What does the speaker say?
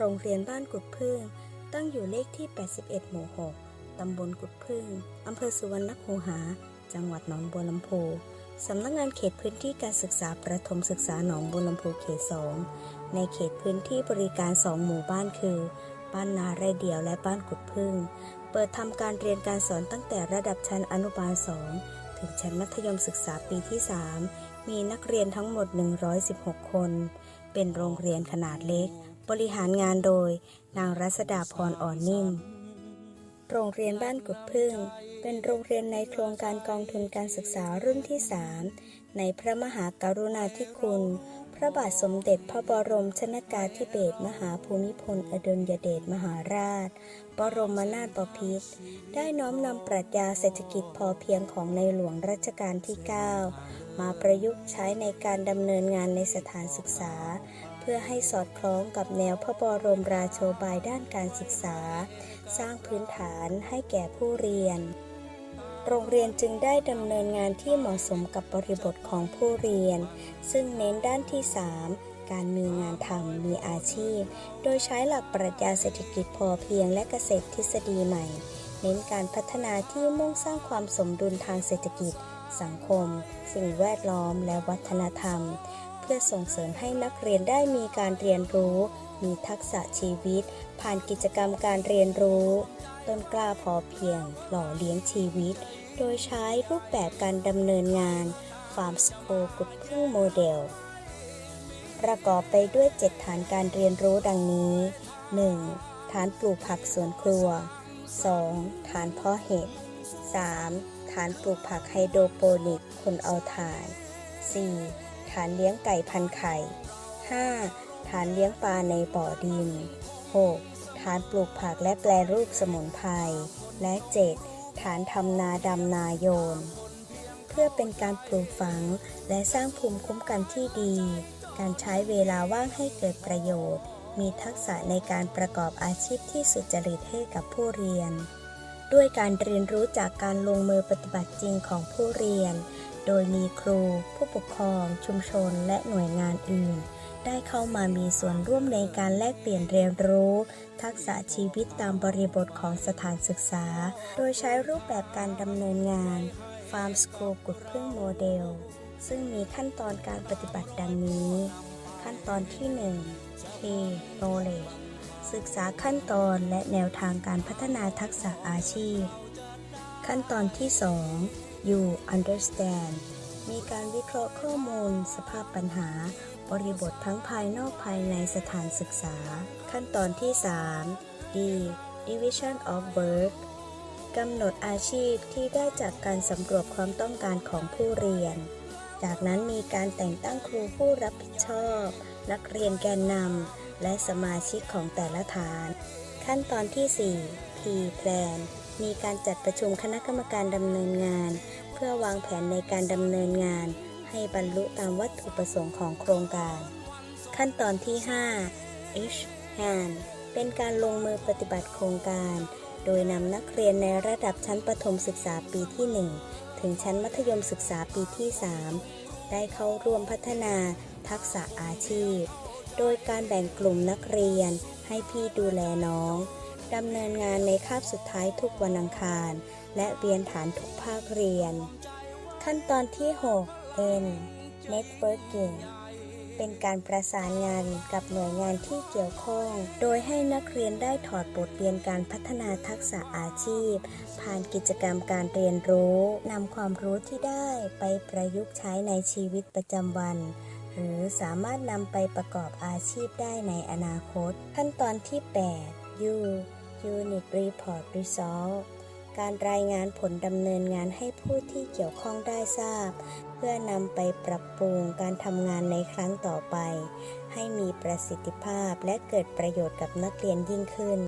โรงเรียนบ้านกุดพึ่ง ตั้งอยู่เลขที่ 81 หมู่ 6 ตำบลกุดพึ่ง อำเภอสุวรรณคูหา จังหวัดหนองบัวลำพู สำนักงานเขตพื้นที่การศึกษาประถมศึกษาหนองบัวลำพูเขต 2 ในเขตพื้นที่บริการ 2 หมู่บ้านคือ บ้านนาไรเดียวและบ้านกุดพึ่ง เปิดทำการเรียนการสอนตั้งแต่ระดับชั้นอนุบาล 2 ถึงชั้นมัธยมศึกษาปีที่ 3 มีนักเรียนทั้งหมด 116 คน เป็นโรงเรียนขนาดเล็ก บริหารงานโดย นางรัศดาพรอ่อนนิ่ม โรงเรียนบ้านกุดพึ่ง เป็นโรงเรียนในโครงการกองทุนการศึกษารุ่นที่ 3 ในพระมหากรุณาธิคุณ พระบาทสมเด็จพระบรมชนากาธิเบศรมหาภูมิพลอดุลยเดชมหาราช บรมนาถบพิตรได้น้อมนำปรัชญาเศรษฐกิจพอเพียงของในหลวงรัชกาลที่ 9 มาประยุกต์ใช้ในการดำเนินงานในสถานศึกษา พื่อให้สอดคล้องกับแนวพระบรมราโชบายด้านการศึกษา สร้างพื้นฐานให้แก่ผู้เรียน โรงเรียนจึงได้ดำเนินงานที่เหมาะสมกับบริบทของผู้เรียน ซึ่งเน้นด้านที่ 3การมีงานทำมีอาชีพ โดยใช้หลักปรัชญาเศรษฐกิจพอเพียงและเกษตรทฤษฎีใหม่ เน้นการพัฒนาที่มุ่งสร้างความสมดุลทางเศรษฐกิจ สังคม สิ่งแวดล้อมและวัฒนธรรม พื่อส่งเสริมให้นักเรียนได้มีการเรียนรู้ มีทักษะชีวิต ผ่านกิจกรรมการเรียนรู้ ต้นกล้าพอเพียง หล่อเลี้ยงชีวิต โดยใช้รูปแบบการดำเนินงาน Farm School กุดพึ่โมเดล ประกอบไปด้วย 7 ฐานการเรียนรู้ดังนี้ 1. ฐานปลูกผักสวนครัว 2. ฐานเพาะเห็ด 3. ฐานปลูกผักไฮโดรโปนิกคนเอาถ่าน 4. ฐานเลี้ยงไก่พันไข่ 5. ฐานเลี้ยงปลาในบ่อดิน 6. ฐานปลูกผักและแปรรูปสมุนไพร และ 7. ฐานทำนาดำนาโยน เพื่อเป็นการปลูกฝังและสร้างภูมิคุ้มกันที่ดี การใช้เวลาว่างให้เกิดประโยชน์ มีทักษะในการประกอบอาชีพที่สุจริตให้กับผู้เรียน ด้วยการเรียนรู้จากการลงมือปฏิบัติจริงของผู้เรียน โดยมีครู ผู้ปกครอง ชุมชน และหน่วยงานอื่น ได้เข้ามามีส่วนร่วมในการแลกเปลี่ยนเรียนรู้ ทักษะชีวิตตามบริบทของสถานศึกษา โดยใช้รูปแบบการดำเนินงาน Farm School กุดพึ่งโมเดล ซึ่งมีขั้นตอนการปฏิบัติดังนี้ ขั้นตอนที่ 1 K Knowledge ศึกษาขั้นตอนและแนวทางการพัฒนาทักษะอาชีพ ขั้นตอนที่ 2 You Understand มีการวิเคราะห์ข้อมูล สภาพปัญหา บริบททั้งภายนอกภายในสถานศึกษา ขั้นตอนที่ 3 D Division of Work กำหนดอาชีพที่ได้จากการสำรวจความต้องการของผู้เรียน จากนั้นมีการแต่งตั้งครูผู้รับผิดชอบ นักเรียนแกนนำและสมาชิกของแต่ละฐาน ขั้นตอนที่ 4 P Plan มีการจัดประชุมคณะกรรมการดำเนินงาน เพื่อวางแผนในการดำเนินงาน ให้บรรลุตามวัตถุประสงค์ของโครงการ ขั้นตอนที่ 5 H Hand เป็นการลงมือปฏิบัติโครงการ โดยนำนักเรียนในระดับชั้นประถมศึกษาปีที่ 1 ถึงชั้นมัธยมศึกษาปีที่ 3 ได้เข้าร่วมพัฒนาทักษะอาชีพ โดยการแบ่งกลุ่มนักเรียนให้พี่ดูแลน้อง ดำเนินงานในคาบสุดท้ายทุกวันอังคาร และเวียนฐานทุกภาคเรียน ขั้นตอนที่ 6 N Networking เป็นการประสานงานกับหน่วยงานที่เกี่ยวข้อง โดยให้นักเรียนได้ถอดบทเรียนการพัฒนาทักษะอาชีพ ผ่านกิจกรรมการเรียนรู้นำความรู้ที่ได้ไปประยุกต์ใช้ในชีวิตประจำวัน หรือสามารถนำไปประกอบอาชีพได้ในอนาคต ขั้นตอนที่ 8 U Unit Report Result การรายงานผลดำเนินงานให้ผู้ที่เกี่ยวข้องได้ทราบ เพื่อนำไปปรับปรุงการทำงานในครั้งต่อไป ให้มีประสิทธิภาพและเกิดประโยชน์กับนักเรียนยิ่งขึ้น